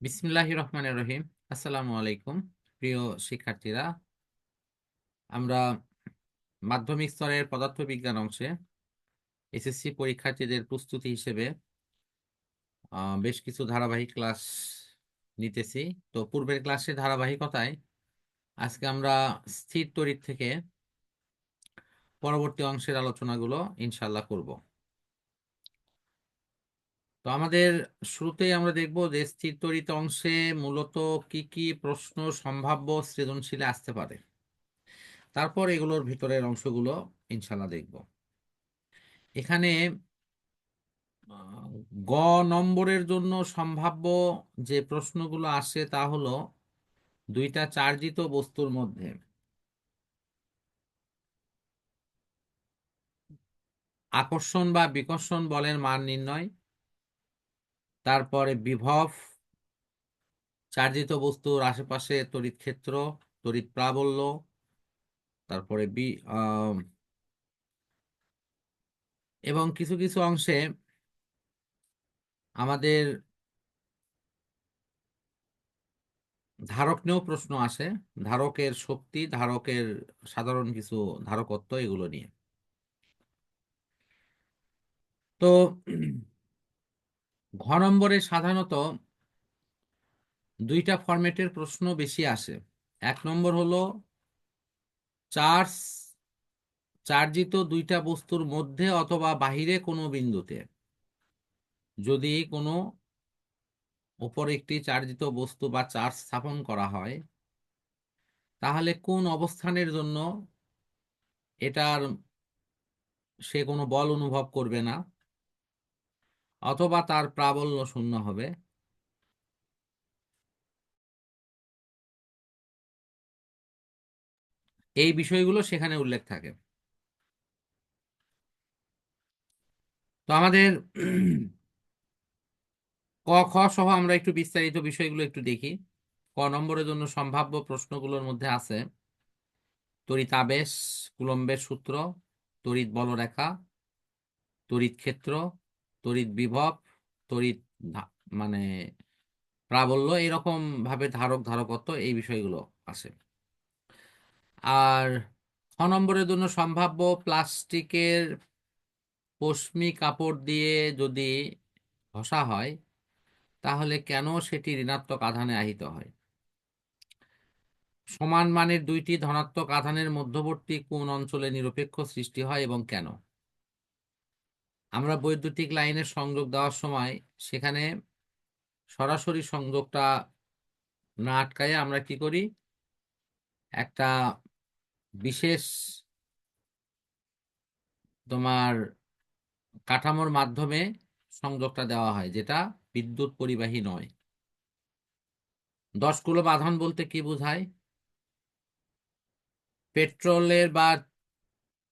বিসমিল্লাহ রহমান রহিম। আসসালামু আলাইকুম, প্রিয় শিক্ষার্থীরা। আমরা মাধ্যমিক স্তরের পদার্থবিজ্ঞান অংশে এসএসসি পরীক্ষার্থীদের প্রস্তুতি হিসেবে বেশ কিছু ধারাবাহিক ক্লাস নিতেছি। তো পূর্বের ক্লাসের ধারাবাহিকতায় আজকে আমরা স্থির তড়িৎ থেকে পরবর্তী অংশের আলোচনাগুলো ইনশাল্লাহ করব। তো আমাদের শুরুতেই আমরা দেখব যে স্থির তড়িৎ অংশে মূলত কি কি প্রশ্ন সম্ভাব্য সৃজনশীলে আসতে পারে। তারপর এগুলোর ভিতরের অংশগুলো ইনশাল্লাহ দেখব। এখানে গ নম্বরের জন্য সম্ভাব্য যে প্রশ্নগুলো আসে তা হলো দুইটা চার্জিত বস্তুর মধ্যে। আকর্ষণ বা বিকর্ষণ বলের মান নির্ণয় তারপরে বিভব, চার্জিত বস্তুর আশেপাশে তড়িৎ ক্ষেত্র, তড়িৎ প্রাবল্য, তারপরে বি এবং কিছু কিছু অংশে আমাদের ধারক নিয়েও প্রশ্ন আসে, ধারকের শক্তি, ধারকের সাধারণ কিছু ধারকত্ব, এগুলো নিয়ে। তো ঘ নম্বরে সাধারণত দুইটা ফরম্যাটের প্রশ্ন বেশি আসে। এক নম্বর হলো, চার্জ, চার্জিত দুইটা বস্তুর মধ্যে অথবা বাহিরে কোনো বিন্দুতে। যদি কোনো ওপর একটি চার্জিত বস্তু বা চার্জ স্থাপন করা হয়, তাহলে কোন অবস্থানের জন্য এটার সে কোনো বল অনুভব করবে না। অথবা তার প্রাবল্য শূন্য হবে। এই বিষয়গুলো সেখানে উল্লেখ থাকে। তো আমাদের ক, খ সহ আমরা একটু বিস্তারিত বিষয়গুলো একটু দেখি। ক নম্বরের জন্য সম্ভাব্য প্রশ্নগুলোর মধ্যে আছে, তড়িৎ আবেশ, কুলম্বের সূত্র, তড়িৎ বলরেখা, তড়িৎ ক্ষেত্র তড়িৎ বিভব, তড়িৎ মানে প্রাবল্য এরকম ভাবে ধারক, ধারকত্ব এই বিষয়গুলো আছে। আর ছ নম্বরের জন্য সম্ভাব্য প্লাস্টিকের পশমি কাপড় দিয়ে যদি ঘষা হয়, তাহলে কেন সেটি ঋণাত্মক আধানে আহিত হয়? সমান মানের দুইটি ধনাত্মক আধানের মধ্যবর্তী কোন অঞ্চলে নিরপেক্ষ সৃষ্টি হয় এবং কেন? আমরা বৈদ্যুতিক লাইনের সংযোগ দেওয়ার সময় সেখানে সরাসরি সংযোগটা না আটকায় আমরা কি করি? একটা বিশেষ তোমার কাঠামোর মাধ্যমে সংযোগটা দেওয়া হয়, যেটা বিদ্যুৎ পরিবাহী নয়। দশ কুলম্ব আধান বলতে কি বোঝায়? পেট্রোলের বা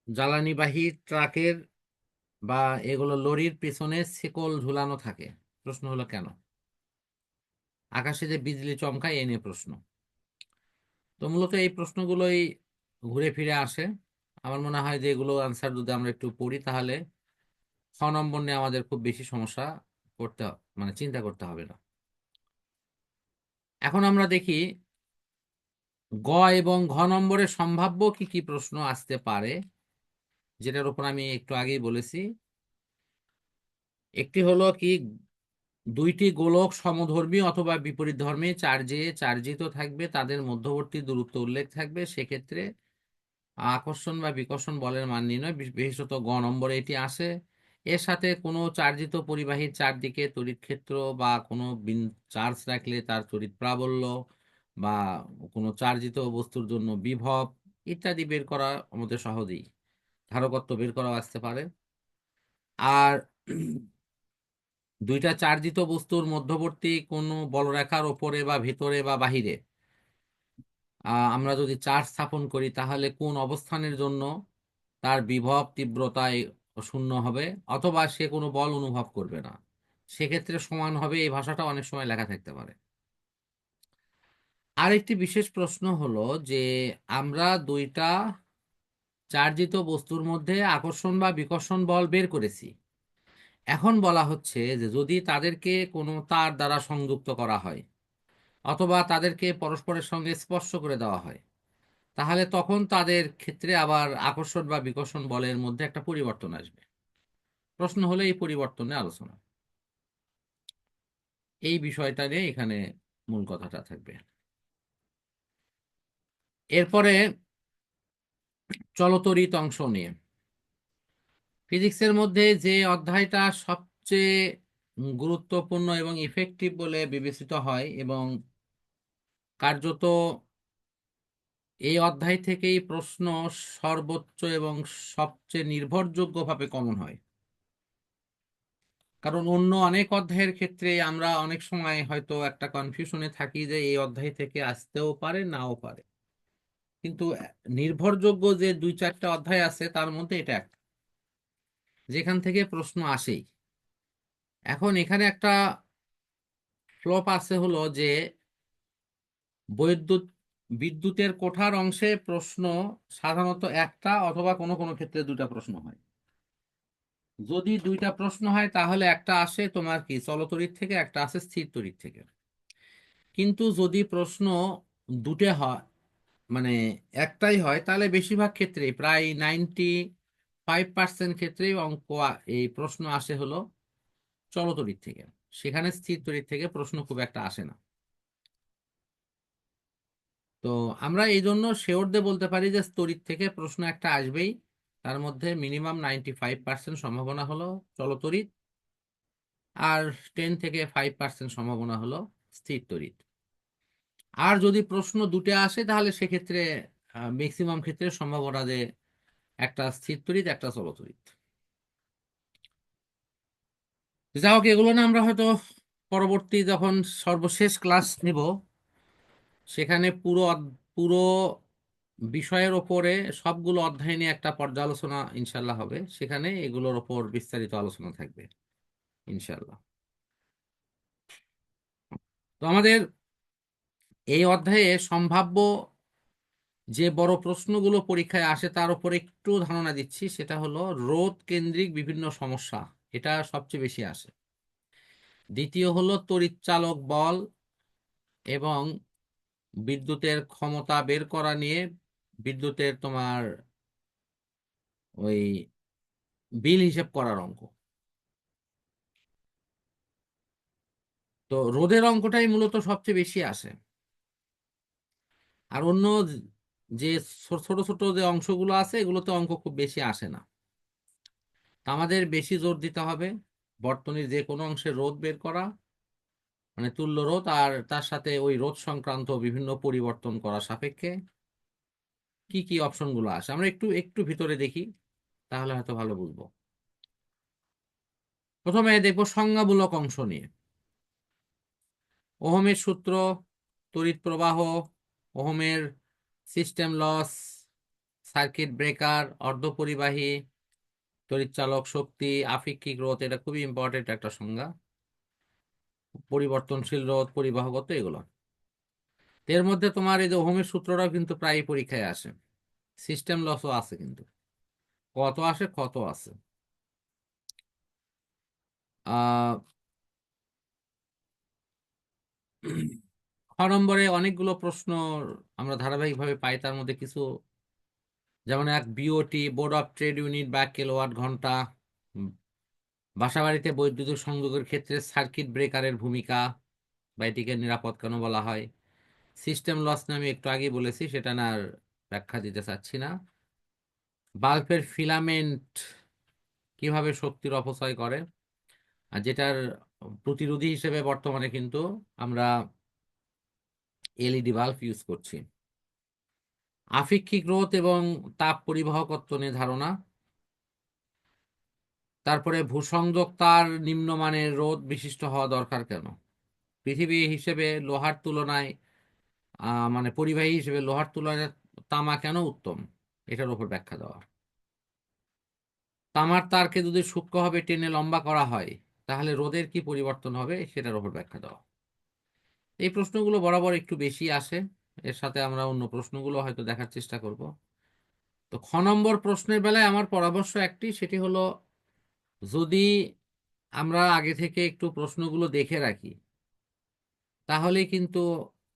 জ্বালানিবাহী ট্রাকের বা এগুলো লরির পেছনে শেকল ঝুলানো থাকে। প্রশ্ন হলো কেন? আকাশে যে বিজলি চমকায়, এ নিয়ে প্রশ্ন। তো মূলত এই প্রশ্নগুলোই ঘুরে ফিরে আসে। আমার মনে হয় যে এগুলো আনসার যদি আমরা একটু পড়ি, তাহলে ছ নম্বর নিয়ে আমাদের খুব বেশি সমস্যা করতে মানে চিন্তা করতে হবে না। এখন আমরা দেখি গ এবং ঘ নম্বরে সম্ভাব্য কি কি প্রশ্ন আসতে পারে। যেটার উপর আমি একটু আগেই বলেছি, একটি হলো কি, দুইটি গোলক সমধর্মী অথবা বিপরীত ধর্মী চার্জে চার্জিত থাকবে, তাদের মধ্যবর্তী দূরত্ব উল্লেখ থাকবে। সেক্ষেত্রে আকর্ষণ বা বিকর্ষণ বলের মান নির্ণয়, বিশ- বিশেষত গ নম্বরে এটি আসে। এর সাথে কোনো চার্জিত পরিবাহীর চারদিকে তড়িৎ ক্ষেত্র বা কোনো চার্জ রাখলে তার তড়িৎ প্রাবল্য বা কোনো চার্জিত বস্তুর জন্য বিভব ইত্যাদি বের করা আমাদের সহজেই। ধারকত্ব বের করা আসতে পারে। আর দুইটা চার্জিত বস্তুর মধ্যবর্তী কোনো বলরেখার ওপরে বা ভিতরে বা বাহিরে আমরা যদি চার্জ স্থাপন করি তাহলে কোন অবস্থানের জন্য তার বিভব তীব্রতায় শূন্য হবে অথবা সে কোনো বল অনুভব করবে না। সেক্ষেত্রে সমান হবে, এই ভাষাটা অনেক সময় লেখা থাকতে পারে। আরেকটি বিশেষ প্রশ্ন হলো যে আমরা দুইটা চার্জিত বস্তুর মধ্যে আকর্ষণ বা বিকর্ষণ বল বের করেছি। এখন বলা হচ্ছে যে যদি তাদেরকে কোনো তার দ্বারা সংযুক্ত করা হয় অথবা তাদেরকে পরস্পরের সঙ্গে স্পর্শ করে দেওয়া হয়, তাহলে তখন তাদের ক্ষেত্রে আবার আকর্ষণ বা বিকর্ষণ বলের মধ্যে একটা পরিবর্তন আসবে। প্রশ্ন হলো এই পরিবর্তনে আলোচনা। এই বিষয়টা নিয়ে এখানে মূল কথাটা থাকবে। এরপরে চলতরিত অংশ নিয়ে। ফিজিক্সের মধ্যে যে অধ্যায়টা সবচেয়ে গুরুত্বপূর্ণ এবং ইফেক্টিভ বলে বিবেচিত হয় এবং কার্যত এই অধ্যায় থেকেই প্রশ্ন সর্বোচ্চ এবং সবচেয়ে নির্ভরযোগ্যভাবে কমন হয়। কারণ অন্য অনেক অধ্যায়ের ক্ষেত্রে আমরা অনেক সময় হয়তো একটা কনফিউশনে থাকি যে এই অধ্যায় থেকে আসতেও পারে, নাও পারে। কিন্তু নির্ভরযোগ্য যে দুই চারটা অধ্যায় আছে, তার মধ্যে এটা একটা। যেখান থেকে প্রশ্ন আসেই। এখন এখানে একটা ফ্লপ আছে হলো যে বৈদ্যুৎ বিদ্যুতের কোঠার অংশে প্রশ্ন সাধারণত একটা অথবা কোনো কোনো ক্ষেত্রে দুটা প্রশ্ন হয়। যদি দুইটা প্রশ্ন হয়, তাহলে একটা আসে তোমার কি চলতরিৎ থেকে, একটা আসে স্থির তড়িৎ থেকে। কিন্তু যদি প্রশ্ন দুটে হয় মানে একটাই হয়, তাহলে বেশিরভাগ ক্ষেত্রেই, প্রায় নাইনটি ফাইভ পার্সেন্ট ক্ষেত্রেই অঙ্ক এই প্রশ্ন আসে হলো চলতরিৎ থেকে। সেখানে স্থির তড়িৎ থেকে প্রশ্ন খুব একটা আসে না। তো আমরা এই জন্য শিওর দিয়ে বলতে পারি যে তড়িৎ থেকে প্রশ্ন একটা আসবেই। তার মধ্যে মিনিমাম নাইনটি ফাইভ পার্সেন্ট সম্ভাবনা হলো চলতড়িৎ আর টেন থেকে ফাইভ পার্সেন্ট সম্ভাবনা হলো স্থির তড়িৎ। আর যদি প্রশ্ন দুটো আসে, তাহলে সেক্ষেত্রে ম্যাক্সিমাম ক্ষেত্রে সম্ভাবনা যে একটা স্থির তড়িৎ, একটা চলতড়িৎ যা হোক, এগুলো না আমরা হয়তো পরবর্তী যখন সর্বশেষ ক্লাস নিব, সেখানে পুরো পুরো বিষয়ের ওপরে সবগুলো অধ্যায় নিয়ে একটা পর্যালোচনা ইনশাল্লাহ হবে। সেখানে এগুলোর ওপর বিস্তারিত আলোচনা থাকবে ইনশাল্লাহ তো আমাদের এই অধ্যায়ে সম্ভাব্য যে বড় প্রশ্নগুলো পরীক্ষায় আসে তার উপর একটু ধারণা দিচ্ছি, সেটা হলো রোধ কেন্দ্রিক বিভিন্ন সমস্যা, এটা সবচেয়ে বেশি আসে। দ্বিতীয় হলো তড়িৎচালক বল এবং বিদ্যুতের ক্ষমতা বের করা নিয়ে বিদ্যুতের তোমার ওই বিল হিসেব করার অঙ্ক। তো রোদের অঙ্কটাই মূলত সবচেয়ে বেশি আসে। আর অন্য যে ছোট ছোট যে অংশগুলো আছে, এগুলোতে অঙ্ক খুব বেশি আসে না। তা আমাদের বেশি জোর দিতে হবে বর্তনীর যে কোনো অংশে রোধ বের করা মানে তুল্য রোধ, আর তার সাথে ওই রোধ সংক্রান্ত বিভিন্ন পরিবর্তন করা সাপেক্ষে। কি কি অপশনগুলো আসে? আমরা একটু একটু ভিতরে দেখি, তাহলে হয়তো ভালো বুঝব। প্রথমে দেখব সংজ্ঞামূলক অংশ নিয়ে। ওহমের সূত্র, তড়িৎ প্রবাহ ওহমের সিস্টেম লস সার্কিট ব্রেকার অর্ধপরিবাহী, তড়িৎচালক শক্তি, আপেক্ষিক রোধ, এটা খুবই ইম্পর্টেন্ট একটা সংজ্ঞা। পরিবর্তনশীল রোধ, পরিবাহগত, এগুলো। এর মধ্যে তোমার এই যে ওহমের সূত্রটাও কিন্তু প্রায় পরীক্ষায় আসে। সিস্টেম লসও আছে কিন্তু। কত আসে, কত আছে? আহ খ নম্বরে অনেকগুলো প্রশ্ন আমরা ধারাবাহিকভাবে পাই, তার মধ্যে কিছু যেমন এক BOT board of trade unit বা কিলোওয়াট ঘণ্টা বাসাবাড়িতে বৈদ্যুতিক সংযোগের ক্ষেত্রে সার্কিট ব্রেকারের ভূমিকা বা এটিকে নিরাপদ কেন বলা হয়? সিস্টেম লস নিয়ে আমি একটু আগেই বলেছি, সেটা না আর ব্যাখ্যা দিতে চাচ্ছি না। বাল্বের ফিলামেন্ট কীভাবে শক্তির অপচয় করে? আর যেটার প্রতিরোধী হিসেবে বর্তমানে কিন্তু আমরা এলইডি বাল্ব ইউজ করছি। আপেক্ষিক রোধ এবং তাপ পরিবাহকত্ব নিয়ে ধারণা। তারপরে ভূসংযোগ তার নিম্নমানের রোধ বিশিষ্ট হওয়া দরকার কেন? পৃথিবী হিসেবে লোহার তুলনায় মানে পরিবাহী হিসেবে লোহার তুলনায় তামা কেন উত্তম? এটার উপর ব্যাখ্যা দেওয়া। তামার তারকে যদি সূক্ষ্মভাবে টেনে লম্বা করা হয়, তাহলে রোদের কি পরিবর্তন হবে? সেটার উপর ব্যাখ্যা দেওয়া। এই প্রশ্নগুলো বরাবর একটু বেশি আসে। এর সাথে আমরা অন্য প্রশ্নগুলো হয়তো দেখার চেষ্টা করব। তো খ নম্বর প্রশ্নের বেলায় আমার পরামর্শ একটি, সেটি হলো, যদি আমরা আগে থেকে একটু প্রশ্নগুলো দেখে রাখি তাহলে কিন্তু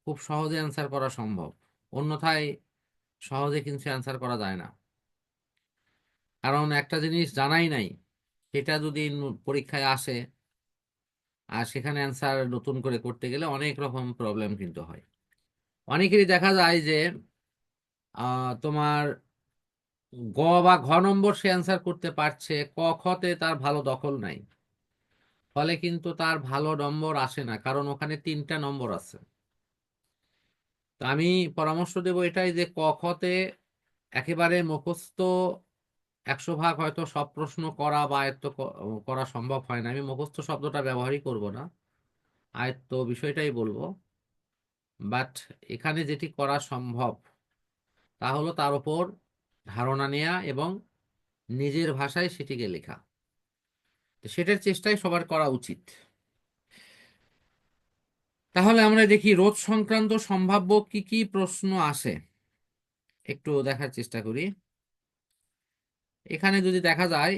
খুব সহজে অ্যান্সার করা সম্ভব। অন্যথায় সহজে কিন্তু অ্যান্সার করা যায় না। কারণ একটা জিনিস জানাই নাই, সেটা যদি পরীক্ষায় আসে আর সেখানে অ্যান্সার নতুন করে করতে গেলে অনেক রকম প্রবলেম কিন্তু হয়। অনেকেরই দেখা যায় যে তোমার গ বা ঘ নম্বর সে অ্যান্সার করতে পারছে, ক খতে তার ভালো দখল নাই। ফলে কিন্তু তার ভালো নম্বর আসে না, কারণ ওখানে তিনটা নম্বর আছে। তো আমি পরামর্শ দেব এটাই যে ক খতে একেবারে মুখস্থ একশো ভাগ হয়তো সব প্রশ্ন করা বা আয়ত্ত করা সম্ভব হয় না। আমি মুখস্থ শব্দটা ব্যবহারই করব না। আয়ত্ত বিষয়টাই বলব। বাট এখানে যেটি করা সম্ভব, তা হলো তার উপর ধারণা নেয়া এবং নিজের ভাষায় সেটিকে লেখা। তো সেটার চেষ্টাই সবার করা উচিত। তাহলে আমরা দেখি রোদ সংক্রান্ত সম্ভাব্য কি কি প্রশ্ন আসে। একটু দেখার চেষ্টা করি। এখানে যদি দেখা যায়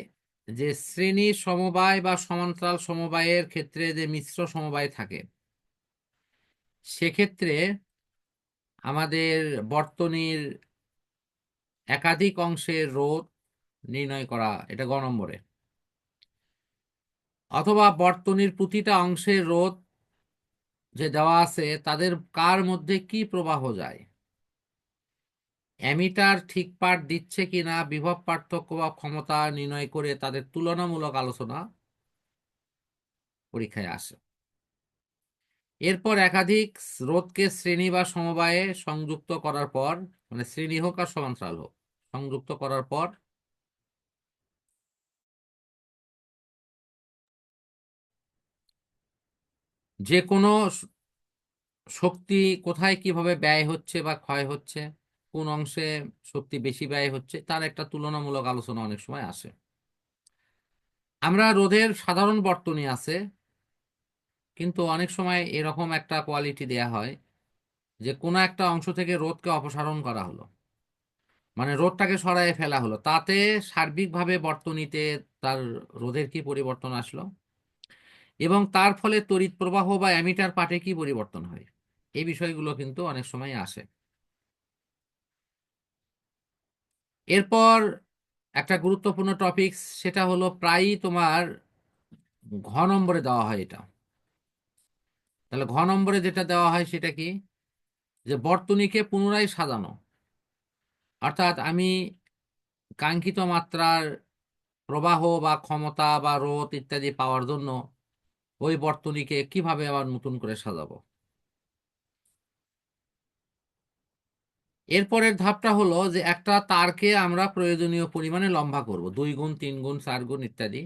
যে শ্রেণি সমবায় বা সমান্তরাল সমবায়ের ক্ষেত্রে যে মিশ্র সমবায় থাকে, সেক্ষেত্রে আমাদের বর্তনীর একাধিক অংশের রোধ নির্ণয় করা, এটা গ নম্বরে। অথবা বর্তনীর প্রতিটা অংশের রোধ যে দেওয়া আছে, তাদের কার মধ্যে কি প্রবাহ যায়? অ্যামিটার ঠিক পাঠ দিচ্ছে কিনা বিভব পার্থক্য বা ক্ষমতা নির্ণয় করে তাদের তুলনামূলক আলোচনা পরীক্ষায় আসে। এরপর একাধিক রোধকে শ্রেণি বা সমবায়ে সংযুক্ত করার পর মানে শ্রেণি হোক আর সমান্তরাল হোক, সংযুক্ত করার পর যে কোনো শক্তি কোথায় কীভাবে ব্যয় হচ্ছে বা ক্ষয় হচ্ছে কোন অংশে শক্তি বেশি ব্যয় হচ্ছে তার একটা তুলনামূলক আলোচনা অনেক সময় আসে। আমরা রোধের সাধারণ বর্তনী আছে, কিন্তু অনেক সময় এরকম একটা কোয়ালিটি দেয়া হয় যে কোনো একটা অংশ থেকে রোধকে অপসারণ করা হলো। মানে রোধটাকে সরায় ফেলা হলো। তাতে সার্বিকভাবে বর্তনীতে তার রোধের কি পরিবর্তন আসলো এবং তার ফলে তড়িৎ প্রবাহ বা অ্যামিটার পাটে কি পরিবর্তন হয়, এই বিষয়গুলো কিন্তু অনেক সময় আসে। এরপর একটা গুরুত্বপূর্ণ টপিক সেটা হলো প্রায়ই তোমার ঘ নম্বরে দেওয়া হয় এটা। তাহলে ঘ নম্বরে যেটা দেওয়া হয় সেটা কি? যে বর্তনীকে পুনরায় সাজানো। অর্থাৎ আমি কাঙ্ক্ষিত মাত্রার প্রবাহ বা ক্ষমতা বা রোধ ইত্যাদি পাওয়ার জন্য ওই বর্তনীকে কীভাবে আবার নতুন করে সাজাবো? এরপরের ধাপটা হলো যে একটা তারকে আমরা প্রয়োজনীয় পরিমাণে লম্বা করব, দুই গুণ, তিন গুণ, চার গুণ ইত্যাদি।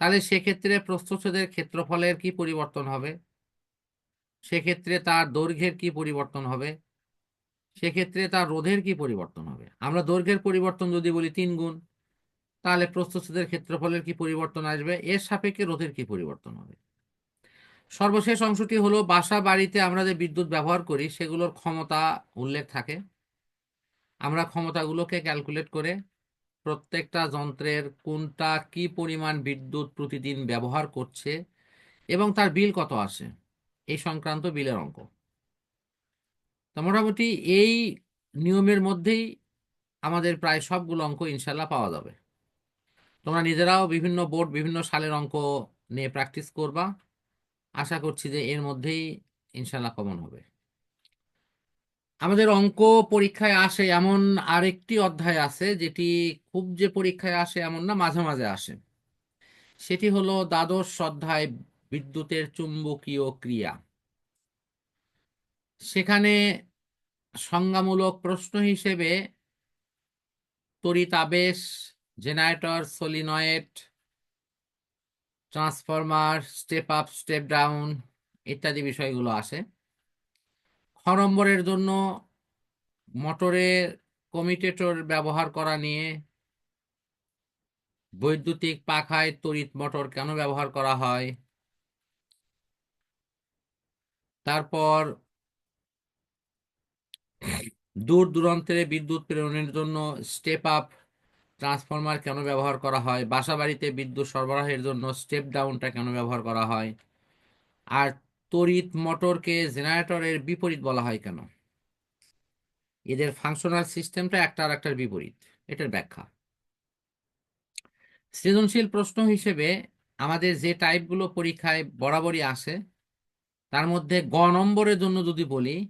তাহলে সেক্ষেত্রে প্রস্থচ্ছেদের ক্ষেত্রফলের কি পরিবর্তন হবে? সেক্ষেত্রে তার দৈর্ঘ্যের কি পরিবর্তন হবে? সেক্ষেত্রে তার রোধের কি পরিবর্তন হবে? আমরা দৈর্ঘ্যের পরিবর্তন যদি বলি তিন গুণ, তাহলে প্রস্থচ্ছেদের ক্ষেত্রফলের কি পরিবর্তন আসবে? এর সাপেক্ষে রোধের কি পরিবর্তন হবে? সর্বশেষ অংশটি হলো, বাসা বাড়িতে আমরা যে বিদ্যুৎ ব্যবহার করি, সেগুলোর ক্ষমতা উল্লেখ থাকে। আমরা ক্ষমতাগুলোকে ক্যালকুলেট করে প্রত্যেকটা যন্ত্রের কোনটা কি পরিমাণ বিদ্যুৎ প্রতিদিন ব্যবহার করছে এবং তার বিল কত আসে এই সংক্রান্ত বিলের অঙ্ক। তো মোটামুটি এই নিয়মের মধ্যেই আমাদের প্রায় সবগুলো অঙ্ক ইনশাল্লাহ পাওয়া যাবে। তোমরা নিজেরাও বিভিন্ন বোর্ড, বিভিন্ন সালের অঙ্ক নিয়ে প্র্যাকটিস করবা। আশা করছি যে এর মধ্যেই ইনশাল্লাহ কমন হবে। আমাদের অঙ্ক পরীক্ষায় আসে এমন আরেকটি অধ্যায় আছে, যেটি খুব যে পরীক্ষায় আসে এমন না, মাঝে মাঝে আসে। সেটি হলো দ্বাদশ অধ্যায় বিদ্যুতের চুম্বকীয় ক্রিয়া। সেখানে সংজ্ঞামূলক প্রশ্ন হিসেবে তড়িতাবেশ generator, solenoid transformer step up step down ইত্যাদি বিষয়গুলো আসে। খ নম্বরের জন্য মোটরের কমিটেটর ব্যবহার করা নিয়ে বৈদ্যুতিক পাখায় তড়িৎ মোটর কেন ব্যবহার করা হয়? তারপর দূর দূরান্তে বিদ্যুৎ প্রেরণের জন্য স্টেপ আপ ট্রান্সফরমার কেন ব্যবহার করা হয়? বাসা বাড়িতে বিদ্যুৎ সরবরাহের জন্য স্টেপ ডাউনটা কেন ব্যবহার করা হয়? আর তড়িৎ মোটরকে জেনারেটরের বিপরীত বলা হয় কেন? এদের ফাংশনাল সিস্টেমটা একটা আর একটার বিপরীত। এটার ব্যাখ্যা। সৃজনশীল প্রশ্ন হিসেবে আমাদের যে টাইপগুলো পরীক্ষায় বরাবরই আসে, তার মধ্যে গ নম্বরের জন্য যদি বলি,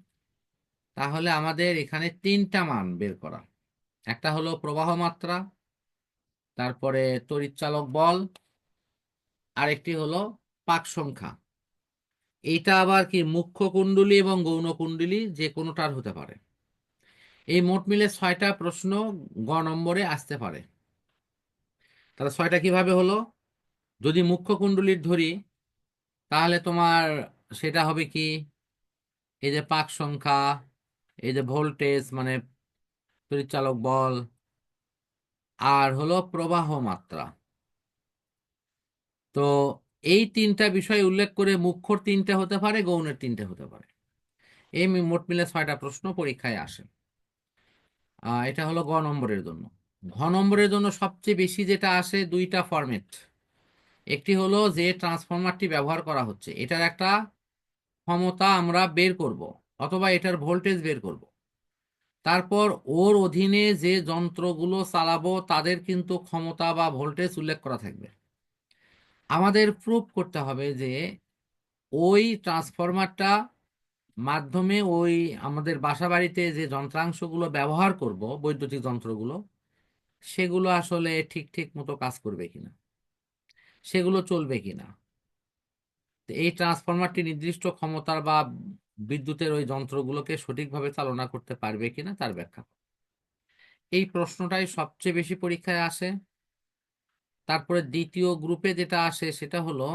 তাহলে আমাদের এখানে তিনটা মান বের করা। একটা হলো প্রবাহ মাত্রা তারপরে তড়িৎচালক বল, আরেকটি হলো পাক সংখ্যা। এইটা আবার কি মুখ্য কুণ্ডলী এবং গৌণ কুণ্ডলী যে কোনোটার হতে পারে। এই মোট মিলে ছয়টা প্রশ্ন গ নম্বরে আসতে পারে। তাহলে ছয়টা কীভাবে হলো? যদি মুখ্য কুণ্ডলীর ধরি, তাহলে তোমার সেটা হবে কি? এই যে পাক সংখ্যা, এই যে ভোল্টেজ মানে তড়িৎচালক বল আর হলো প্রবাহ মাত্রা। তো এই তিনটা বিষয় উল্লেখ করে মুখ্যর তিনটে হতে পারে, গৌণের তিনটে হতে পারে। এই মোট মিলে ছয়টা প্রশ্ন পরীক্ষায় আসে। এটা হলো গ নম্বরের জন্য। ঘ নম্বরের জন্য সবচেয়ে বেশি যেটা আসে দুইটা ফরম্যাট। একটি হলো যে ট্রান্সফরমারটি ব্যবহার করা হচ্ছে, এটার একটা ক্ষমতা আমরা বের করব, অথবা এটার ভোল্টেজ বের করব। তারপর ওর অধীনে যে যন্ত্রগুলো চালাবো, তাদের কিন্তু ক্ষমতা বা ভোল্টেজ উল্লেখ করা থাকবে। আমাদের প্রুফ করতে হবে যে ওই ট্রান্সফরমারটা মাধ্যমে ওই আমাদের বাসা বাড়িতে যে যন্ত্রাংশগুলো ব্যবহার করব, বৈদ্যুতিক যন্ত্রগুলো, সেগুলো আসলে ঠিক ঠিক মতো কাজ করবে কিনা, সেগুলো চলবে কিনা। এই ট্রান্সফরমারটি নির্দিষ্ট ক্ষমতার বা বিদ্যুতের ওই যন্ত্রগুলোকে সঠিকভাবে চালনা করতে পারবে কিনা তার ব্যাখ্যা। এই প্রশ্নটাই সবচেয়ে বেশি পরীক্ষায় আসে। তারপরে দ্বিতীয় গ্রুপে যেটা আসে সেটা হলো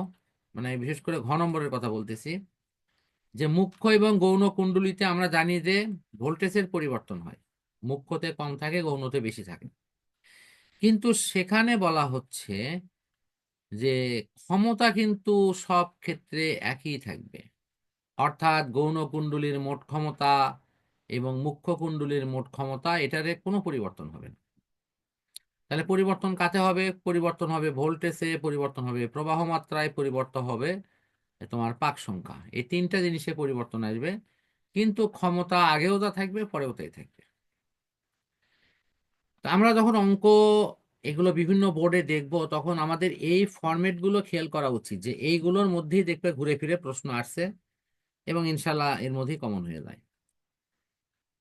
মানে বিশেষ করে ঘ নম্বরের কথা বলতেছি, যে মুখ্য এবং গৌণ কুণ্ডলীতে আমরা জানি যে ভোল্টেজের পরিবর্তন হয়। মুখ্যতে কম থাকে, গৌণতে বেশি থাকে। কিন্তু সেখানে বলা হচ্ছে যে ক্ষমতা কিন্তু সব ক্ষেত্রে একই থাকবে। অর্থাৎ গৌণ কুণ্ডলীর মোট ক্ষমতা এবং মুখ্য কুণ্ডলীর মোট ক্ষমতা, এটারে কোনো পরিবর্তন হবে না। তাহলে পরিবর্তন কাতে হবে? পরিবর্তন হবে ভোল্টেজে, পরিবর্তন হবে প্রবাহ মাত্রায় পরিবর্তন হবে তোমার পাক সংখ্যা। এই তিনটা জিনিসে পরিবর্তন আসবে, কিন্তু ক্ষমতা আগেও যা থাকবে, পরেও তাই থাকবে। তো আমরা যখন অঙ্ক এগুলো বিভিন্ন বোর্ডে দেখব, তখন আমাদের এই ফরম্যাটগুলো খেয়াল করা উচিত যে এইগুলোর মধ্যেই দেখবে ঘুরে ফিরে প্রশ্ন আসছে। এবং ইনশাল্লাহ এর মধ্যেই কমন হয়ে যায়।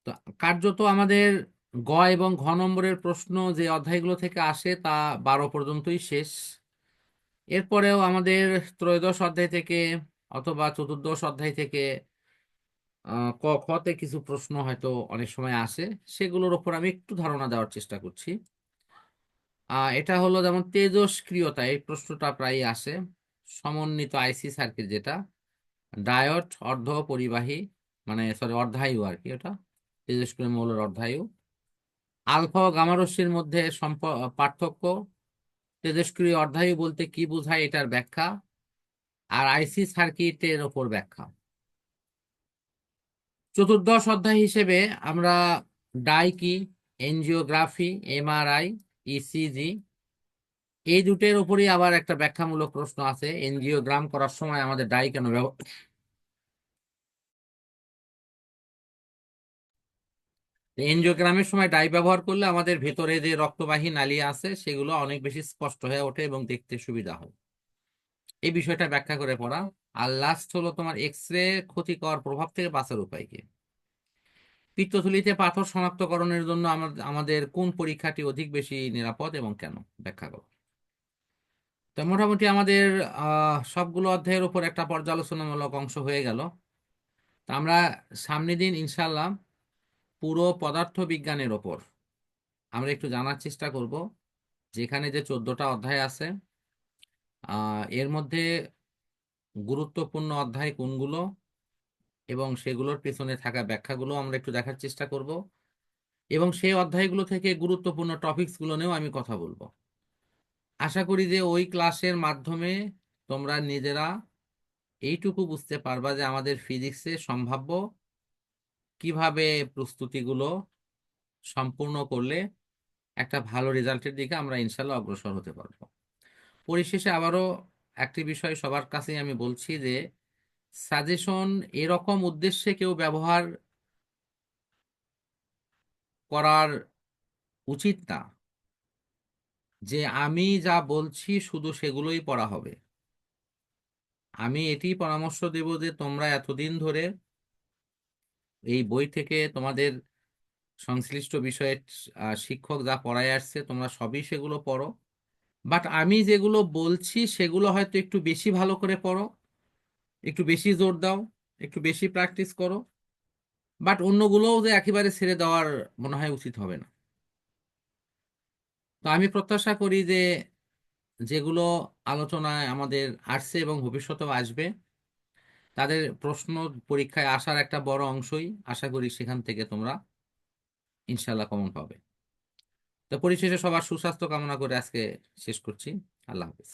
তো কার্যত আমাদের গ এবং ঘ নম্বরের প্রশ্ন যে অধ্যায়গুলো থেকে আসে তা বারো পর্যন্তই শেষ। এরপরেও আমাদের ত্রয়োদশ অধ্যায় থেকে অথবা চতুর্দশ অধ্যায় থেকে ক খতে কিছু প্রশ্ন হয়তো অনেক সময় আসে। সেগুলোর ওপর আমি একটু ধারণা দেওয়ার চেষ্টা করছি। এটা হলো যেমন তেজস্ক্রিয়তা, এই প্রশ্নটা প্রায়ই আসে। সমন্বিত আইসি সার্কিট যেটা। ডায়োড অর্ধ পরিবাহী মানে সরি অর্ধায়ু আর কি ওটা তেজস্ক্রিয় মৌলের অর্ধায়ু। আলফা ও গামা রশ্মির মধ্যে পার্থক্য তেজস্ক্রিয় অর্ধায়ু বলতে কি বোঝায় এটার ব্যাখ্যা? আর আইসি সার্কিটের ওপর ব্যাখ্যা। চতুর্দশ অধ্যায় হিসেবে আমরা ডাই কি, এনজিওগ্রাফি, এমআরআই, ইসিজি এই দুটের উপরই আবার একটা ব্যাখ্যামূলক প্রশ্ন আছে। এনজিওগ্রাম করার সময় আমাদের ডাই কেন? ব্যবহার এনজিওগ্রামের সময় ডাই ব্যবহার করলে আমাদের ভেতরে যে রক্তবাহী নালী আছে, সেগুলো অনেক বেশি স্পষ্ট হয়ে ওঠে এবং দেখতে সুবিধা হয়। এই বিষয়টা ব্যাখ্যা করে পড়া। আর লাস্ট হলো তোমার এক্স রে ক্ষতিকর প্রভাব থেকে বাঁচার উপায় কি? পিত্তথলিতে পাথর শনাক্তকরণের জন্য আমাদের আমাদের কোন পরীক্ষাটি অধিক বেশি নিরাপদ এবং কেন? ব্যাখ্যা করো। তো মোটামুটি আমাদের সবগুলো অধ্যায়ের উপর একটা পর্যালোচনামূলক অংশ হয়ে গেল। তা আমরা সামনের দিন ইনশাল্লাহ পুরো পদার্থ বিজ্ঞানের ওপর আমরা একটু জানার চেষ্টা করব। যেখানে যে চোদ্দটা অধ্যায় আছে এর মধ্যে গুরুত্বপূর্ণ অধ্যায় কোনগুলো এবং সেগুলোর পেছনে থাকা ব্যাখ্যাগুলো আমরা একটু দেখার চেষ্টা করব। এবং সেই অধ্যায়গুলো থেকে গুরুত্বপূর্ণ টপিকসগুলো নিয়েও আমি কথা বলব। আশা করি যে ওই ক্লাসের মাধ্যমে তোমরা নিজেরা এইটুকু বুঝতে পারবা যে আমাদের ফিজিক্সে সম্ভাব্য কীভাবে প্রস্তুতিগুলো সম্পূর্ণ করলে একটা ভালো রেজাল্টের দিকে আমরা ইনশাল্লাহ অগ্রসর হতে পারব। পরিশেষে আবারও একটি বিষয় সবার কাছেই আমি বলছি যে সাজেশন এরকম উদ্দেশ্যে কেউ ব্যবহার করার উচিত না। যে আমি যা বলছি শুধু সেগুলোই পড়া হবে। আমি এটি পরামর্শ দেব যে তোমরা এতদিন ধরে এই বই থেকে তোমাদের সংশ্লিষ্ট বিষয়ের আহ, শিক্ষক যা পড়ায় আসছে তোমরা সবই সেগুলো পড়ো। বাট আমি যেগুলো বলছি সেগুলো হয়তো একটু বেশি ভালো করে পড়ো একটু বেশি জোর দাও একটু বেশি প্র্যাকটিস করো। বাট অন্যগুলোও যে একেবারে ছেড়ে দেওয়ার মনে হয় উচিত হবে না। তো আমি প্রত্যাশা করি যে যেগুলো আলোচনায় আমাদের আসছে এবং ভবিষ্যতেও আসবে, তাদের প্রশ্ন পরীক্ষায় আসার একটা বড় অংশই আশা করি সেখান থেকে তোমরা ইনশাল্লাহ কমন পাবে। তো পরিশেষে সবার সুস্বাস্থ্য কামনা করে আজকে শেষ করছি। আল্লাহ হাফিজ।